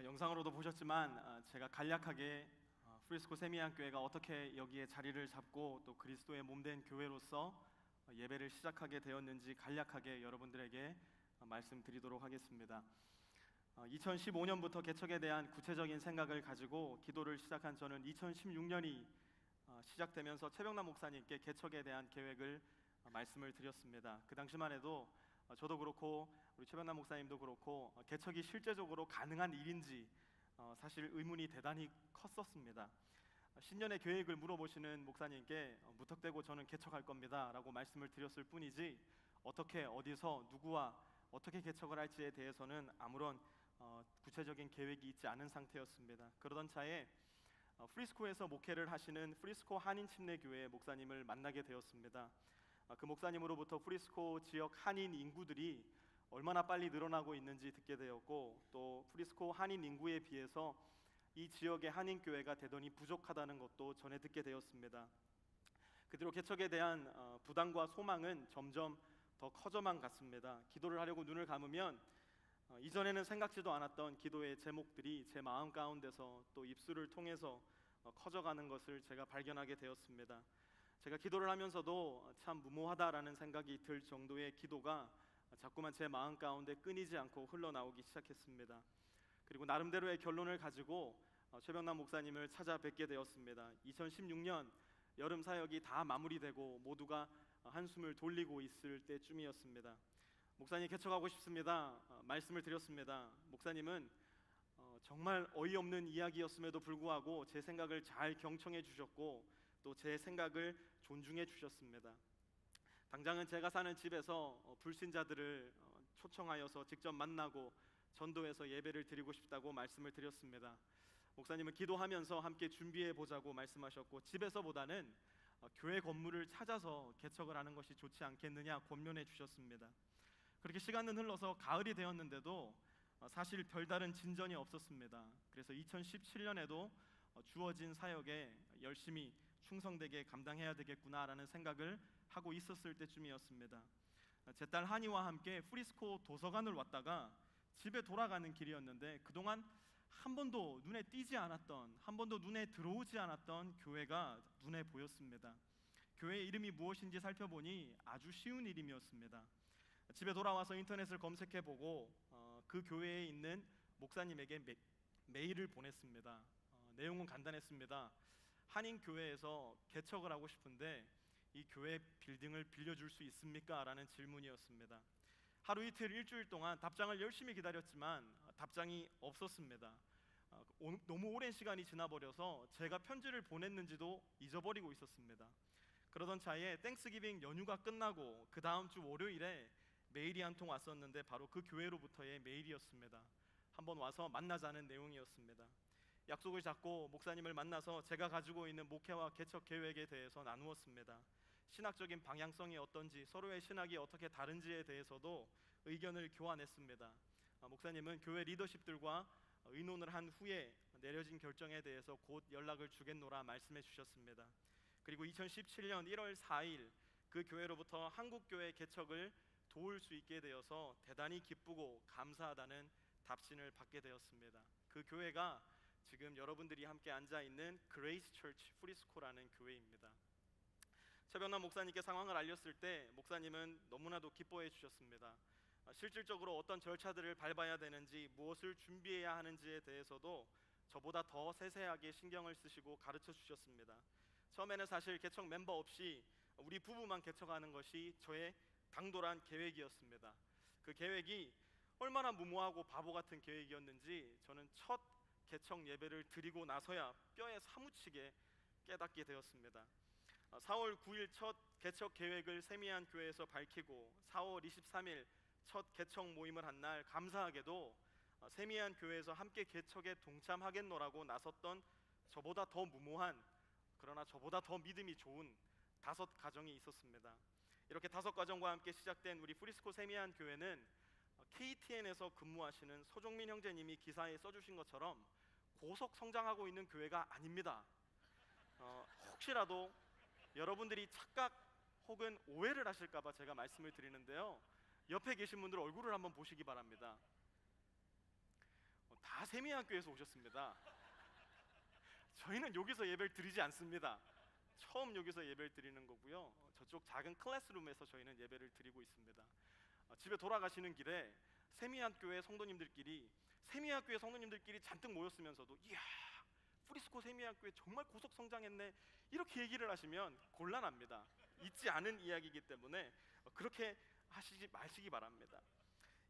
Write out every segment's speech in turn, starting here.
아, 영상으로도 보셨지만 아, 제가 간략하게 아, 프리스코 세미안 교회가 어떻게 여기에 자리를 잡고 또 그리스도의 몸된 교회로서 아, 예배를 시작하게 되었는지 간략하게 여러분들에게 아, 말씀드리도록 하겠습니다. 2015년부터 개척에 대한 구체적인 생각을 가지고 기도를 시작한 저는 2016년이 아, 시작되면서 최병남 목사님께 개척에 대한 계획을 아, 말씀을 드렸습니다. 그 당시만 해도 어, 저도 그렇고 우리 최병남 목사님도 그렇고 어, 개척이 실제적으로 가능한 일인지 어, 사실 의문이 대단히 컸었습니다. 어, 신년의 계획을 물어보시는 목사님께 어, 무턱대고 저는 개척할 겁니다라고 말씀을 드렸을 뿐이지 어떻게 어디서 누구와 어떻게 개척을 할지에 대해서는 아무런 어, 구체적인 계획이 있지 않은 상태였습니다. 그러던 차에 어, 프리스코에서 목회를 하시는 프리스코 한인 침례 교회 목사님을 만나게 되었습니다. 아, 그 목사님으로부터 프리스코 지역 한인 인구들이 얼마나 빨리 늘어나고 있는지 듣게 되었고 또 프리스코 한인 인구에 비해서 이 지역의 한인 교회가 대단히 부족하다는 것도 전해 듣게 되었습니다. 그대로 개척에 대한 어, 부담과 소망은 점점 더 커져만 갔습니다. 기도를 하려고 눈을 감으면 어, 이전에는 생각지도 않았던 기도의 제목들이 제 마음 가운데서 또 입술을 통해서 어, 커져가는 것을 제가 발견하게 되었습니다. 제가 기도를 하면서도 참 무모하다라는 생각이 들 정도의 기도가 자꾸만 제 마음 가운데 끊이지 않고 흘러나오기 시작했습니다. 그리고 나름대로의 결론을 가지고 어, 최병남 목사님을 찾아뵙게 되었습니다. 2016년 여름 사역이 다 마무리되고 모두가 한숨을 돌리고 있을 때쯤이었습니다. 목사님 개척하고 싶습니다. 어, 말씀을 드렸습니다. 목사님은 어, 정말 어이없는 이야기였음에도 불구하고 제 생각을 잘 경청해 주셨고 또 제 생각을 존중해 주셨습니다. 당장은 제가 사는 집에서 어, 불신자들을 어, 초청하여서 직접 만나고 전도해서 예배를 드리고 싶다고 말씀을 드렸습니다. 목사님은 기도하면서 함께 준비해 보자고 말씀하셨고 집에서보다는 어, 교회 건물을 찾아서 개척을 하는 것이 좋지 않겠느냐 권면해 주셨습니다. 그렇게 시간은 흘러서 가을이 되었는데도 어, 사실 별다른 진전이 없었습니다. 그래서 2017년에도 어, 주어진 사역에 열심히 충성되게 감당해야 되겠구나라는 생각을 하고 있었을 때쯤이었습니다. 제 딸 한이와 함께 프리스코 도서관을 왔다가 집에 돌아가는 길이었는데 그동안 한 번도 눈에 띄지 않았던 한 번도 눈에 들어오지 않았던 교회가 눈에 보였습니다. 교회 이름이 무엇인지 살펴보니 아주 쉬운 이름이었습니다. 집에 돌아와서 인터넷을 검색해 보고 어, 그 교회에 있는 목사님에게 메, 메일을 보냈습니다. 어, 내용은 간단했습니다. 한인 교회에서 개척을 하고 싶은데 이 교회 빌딩을 빌려줄 수 있습니까? 라는 질문이었습니다. 하루 이틀 일주일 동안 답장을 열심히 기다렸지만 답장이 없었습니다. 어, 오- 너무 오랜 시간이 지나버려서 제가 편지를 보냈는지도 잊어버리고 있었습니다. 그러던 차에 땡스기빙 연휴가 끝나고 그 다음 주 월요일에 메일이 한 통 왔었는데 바로 그 교회로부터의 메일이었습니다. 한번 와서 만나자는 내용이었습니다. 약속을 잡고 목사님을 만나서 제가 가지고 있는 목회와 개척 계획에 대해서 나누었습니다. 신학적인 방향성이 어떤지 서로의 신학이 어떻게 다른지에 대해서도 의견을 교환했습니다. 아, 목사님은 교회 리더십들과 의논을 한 후에 내려진 결정에 대해서 곧 연락을 주겠노라 말씀해 주셨습니다. 그리고 2017년 1월 4일 그 교회로부터 한국 교회 개척을 도울 수 있게 되어서 대단히 기쁘고 감사하다는 답신을 받게 되었습니다. 그 교회가 지금 여러분들이 함께 앉아 있는 그레이스 처치 프리스코라는 교회입니다. 최변남 목사님께 상황을 알렸을 때 목사님은 너무나도 기뻐해 주셨습니다. 아, 실질적으로 어떤 절차들을 밟아야 되는지 무엇을 준비해야 하는지에 대해서도 저보다 더 세세하게 신경을 쓰시고 가르쳐 주셨습니다. 처음에는 사실 개척 멤버 없이 우리 부부만 개척하는 것이 저의 당돌한 계획이었습니다. 그 계획이 얼마나 무모하고 바보 같은 계획이었는지 저는 첫 개척 예배를 드리고 나서야 뼈에 사무치게 깨닫게 되었습니다. 어, 4월 9일 첫 개척 계획을 세미한 교회에서 밝히고 4월 23일 첫 개척 모임을 한 날 감사하게도 어, 세미한 교회에서 함께 개척에 동참하겠노라고 나섰던 저보다 더 무모한 그러나 저보다 더 믿음이 좋은 다섯 가정이 있었습니다. 이렇게 다섯 가정과 함께 시작된 우리 프리스코 세미한 교회는 어, KTN에서 근무하시는 서종민 형제님이 기사에 써주신 것처럼 고속 성장하고 있는 교회가 아닙니다. 어, 혹시라도 여러분들이 착각 혹은 오해를 하실까봐 제가 말씀을 드리는데요. 옆에 계신 분들 얼굴을 한번 보시기 바랍니다. 어, 다 세미학교에서 오셨습니다. 저희는 여기서 예배를 드리지 않습니다. 처음 여기서 예배를 드리는 거고요. 어, 저쪽 작은 클래스룸에서 저희는 예배를 드리고 있습니다. 어, 집에 돌아가시는 길에 세미학교의 성도님들끼리 세미학교의 성도님들끼리 잔뜩 모였으면서도 이야 프리스코 세미학교에 정말 고속 성장했네 이렇게 얘기를 하시면 곤란합니다. 있지 않은 이야기이기 때문에 어, 그렇게 하시지 마시기 바랍니다.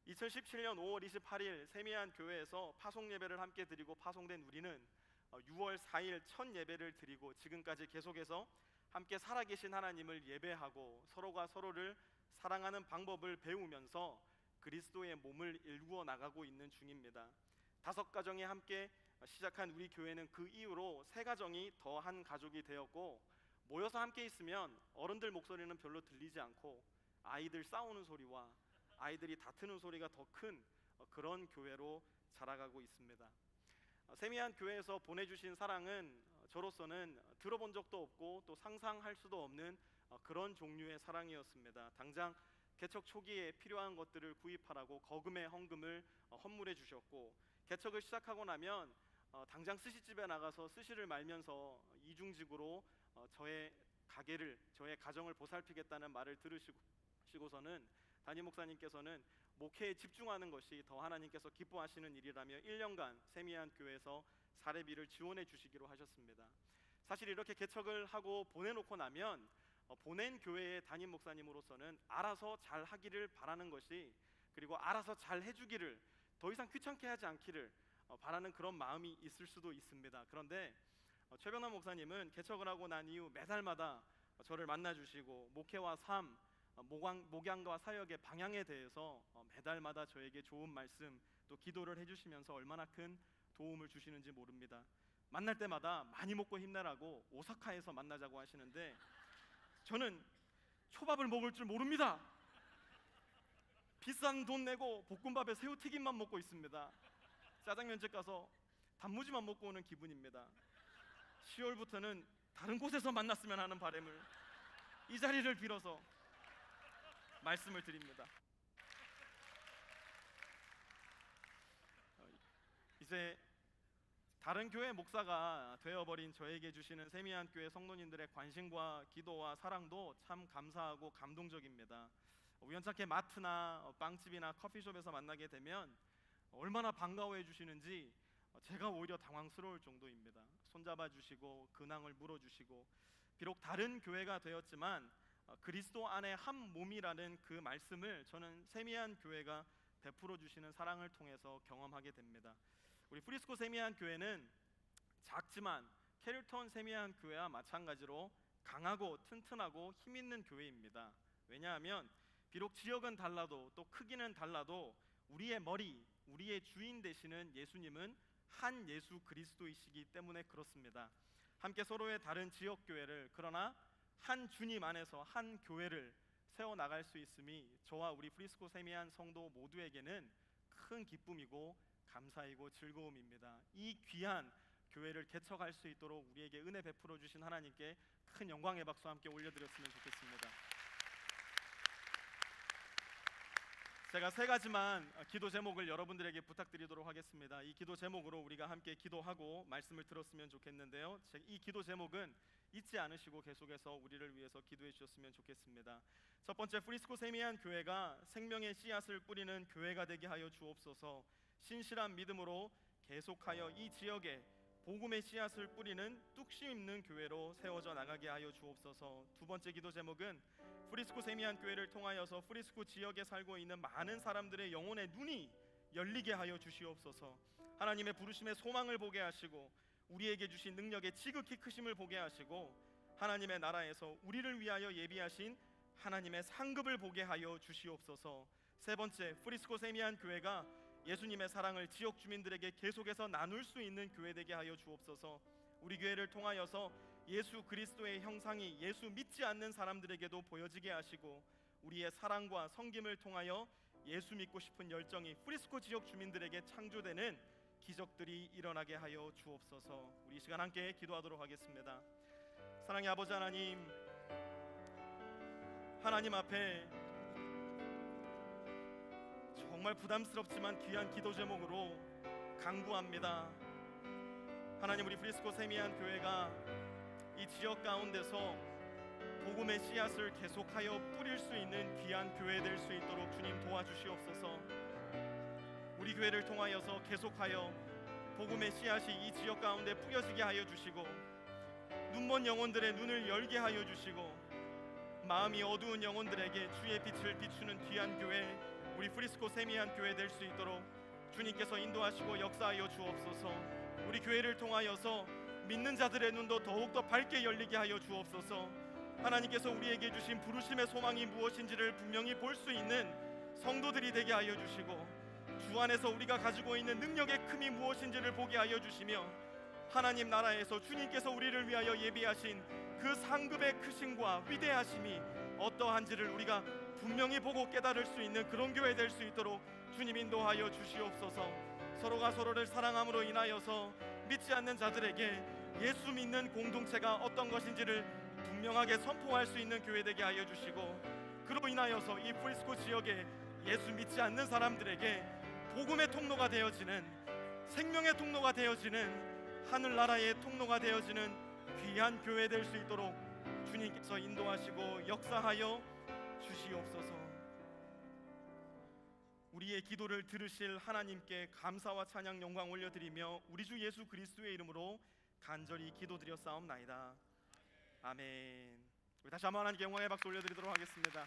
2017년 5월 28일 세미한 교회에서 파송 예배를 함께 드리고 파송된 우리는 어, 6월 4일 첫 예배를 드리고 지금까지 계속해서 함께 살아계신 하나님을 예배하고 서로가 서로를 사랑하는 방법을 배우면서 그리스도의 몸을 일구어 나가고 있는 중입니다. 다섯 가정이 함께 시작한 우리 교회는 그 이후로 세 가정이 더 한 가족이 되었고 모여서 함께 있으면 어른들 목소리는 별로 들리지 않고 아이들 싸우는 소리와 아이들이 다투는 소리가 더 큰 그런 교회로 자라가고 있습니다. 어, 세미한 교회에서 보내주신 사랑은 어, 저로서는 들어본 적도 없고 또 상상할 수도 없는 어, 그런 종류의 사랑이었습니다. 당장 개척 초기에 필요한 것들을 구입하라고 거금의 헌금을 어, 헌물해 주셨고 개척을 시작하고 나면 어, 당장 스시집에 나가서 스시를 말면서 이중직으로 어, 저의 가게를 저의 가정을 보살피겠다는 말을 들으시고서는 담임 목사님께서는 목회에 집중하는 것이 더 하나님께서 기뻐하시는 일이라며 1년간 세미한 교회에서 사례비를 지원해 주시기로 하셨습니다. 사실 이렇게 개척을 하고 보내놓고 나면 어, 보낸 교회의 담임 목사님으로서는 알아서 잘 하기를 바라는 것이 그리고 알아서 잘 해주기를 더 이상 귀찮게 하지 않기를 어, 바라는 그런 마음이 있을 수도 있습니다. 그런데 어, 최병남 목사님은 개척을 하고 난 이후 매달마다 어, 저를 만나 주시고 목회와 삶, 어, 목양, 목양 과 사역의 방향에 대해서 어, 매달마다 저에게 좋은 말씀 또 기도를 해주시면서 얼마나 큰 도움을 주시는지 모릅니다. 만날 때마다 많이 먹고 힘내라고 오사카에서 만나자고 하시는데 저는 초밥을 먹을 줄 모릅니다. 비싼 돈 내고 볶음밥에 새우튀김만 먹고 있습니다. 짜장면집 가서 단무지만 먹고 오는 기분입니다. 10월부터는 다른 곳에서 만났으면 하는 바람을 이 자리를 빌어서 말씀을 드립니다. 어, 이제 다른 교회 목사가 되어버린 저에게 주시는 세미한 교회 성도님들의 관심과 기도와 사랑도 참 감사하고 감동적입니다. 우연찮게 마트나 어, 빵집이나 커피숍에서 만나게 되면 얼마나 반가워해 주시는지 어, 제가 오히려 당황스러울 정도입니다. 손잡아 주시고 근황을 물어 주시고 비록 다른 교회가 되었지만 어, 그리스도 안에 한 몸이라는 그 말씀을 저는 세미한 교회가 베풀어 주시는 사랑을 통해서 경험하게 됩니다. 우리 프리스코 세미한 교회는 작지만 캐릴턴 세미한 교회와 마찬가지로 강하고 튼튼하고 힘 있는 교회입니다. 왜냐하면 비록 지역은 달라도 또 크기는 달라도 우리의 머리, 우리의 주인 되시는 예수님은 한 예수 그리스도이시기 때문에 그렇습니다. 함께 서로의 다른 지역 교회를 그러나 한 주님 안에서 한 교회를 세워 나갈 수 있음이 저와 우리 프리스코 세미한 성도 모두에게는 큰 기쁨이고 감사이고 즐거움입니다. 이 귀한 교회를 개척할 수 있도록 우리에게 은혜 베풀어 주신 하나님께 큰 영광의 박수 함께 올려드렸으면 좋겠습니다. 제가 세 가지만 기도 제목을 여러분들에게 부탁드리도록 하겠습니다. 이 기도 제목으로 우리가 함께 기도하고 말씀을 들었으면 좋겠는데요. 제- 이 기도 제목은 잊지 않으시고 계속해서 우리를 위해서 기도해 주셨으면 좋겠습니다. 첫 번째 프리스코 세미한 교회가 생명의 씨앗을 뿌리는 교회가 되게 하여 주옵소서. 신실한 믿음으로 계속하여 이 지역에 복음의 씨앗을 뿌리는 뚝심 있는 교회로 세워져 나가게 하여 주옵소서. 두 번째 기도 제목은 프리스코 세미한 교회를 통하여서 프리스코 지역에 살고 있는 많은 사람들의 영혼의 눈이 열리게 하여 주시옵소서. 하나님의 부르심의 소망을 보게 하시고 우리에게 주신 능력의 지극히 크심을 보게 하시고 하나님의 나라에서 우리를 위하여 예비하신 하나님의 상급을 보게 하여 주시옵소서. 세 번째 프리스코 세미한 교회가 예수님의 사랑을 지역 주민들에게 계속해서 나눌 수 있는 교회 되게 하여 주옵소서. 우리 교회를 통하여서 예수 그리스도의 형상이 예수 믿지 않는 사람들에게도 보여지게 하시고 우리의 사랑과 섬김을 통하여 예수 믿고 싶은 열정이 프리스코 지역 주민들에게 창조되는 기적들이 일어나게 하여 주옵소서. 우리 이 시간 함께 기도하도록 하겠습니다. 사랑의 아버지 하나님, 하나님 앞에 정말 부담스럽지만 귀한 기도 제목으로 강구합니다. 하나님 우리 프리스코 세미한 교회가 이 지역 가운데서 복음의 씨앗을 계속하여 뿌릴 수 있는 귀한 교회 될 수 있도록 주님 도와주시옵소서. 우리 교회를 통하여서 계속하여 복음의 씨앗이 이 지역 가운데 뿌려지게 하여 주시고 눈먼 영혼들의 눈을 열게 하여 주시고 마음이 어두운 영혼들에게 주의 빛을 비추는 귀한 교회 우리 프리스코 세미한 교회 될 수 있도록 주님께서 인도하시고 역사하여 주옵소서. 우리 교회를 통하여서 믿는 자들의 눈도 더욱더 밝게 열리게 하여 주옵소서. 하나님께서 우리에게 주신 부르심의 소망이 무엇인지를 분명히 볼 수 있는 성도들이 되게 하여 주시고 주 안에서 우리가 가지고 있는 능력의 큼이 무엇인지를 보게 하여 주시며 하나님 나라에서 주님께서 우리를 위하여 예비하신 그 상급의 크심과 위대하심이 어떠한지를 우리가 분명히 보고 깨달을 수 있는 그런 교회 될 수 있도록 주님 인도하여 주시옵소서. 서로가 서로를 사랑함으로 인하여서 믿지 않는 자들에게 예수 믿는 공동체가 어떤 것인지를 분명하게 선포할 수 있는 교회 되게 하여 주시고 그로 인하여서 이 프리스코 지역에 예수 믿지 않는 사람들에게 복음의 통로가 되어지는 생명의 통로가 되어지는 하늘나라의 통로가 되어지는 귀한 교회 될 수 있도록 주님께서 인도하시고 역사하여 주시옵소서. 우리의 기도를 들으실 하나님께 감사와 찬양 영광 올려드리며 우리 주 예수 그리스도의 이름으로 간절히 기도드렸사옵나이다. 아멘. 우리 다시 한번 하나님께 영광의 박수 올려드리도록 하겠습니다.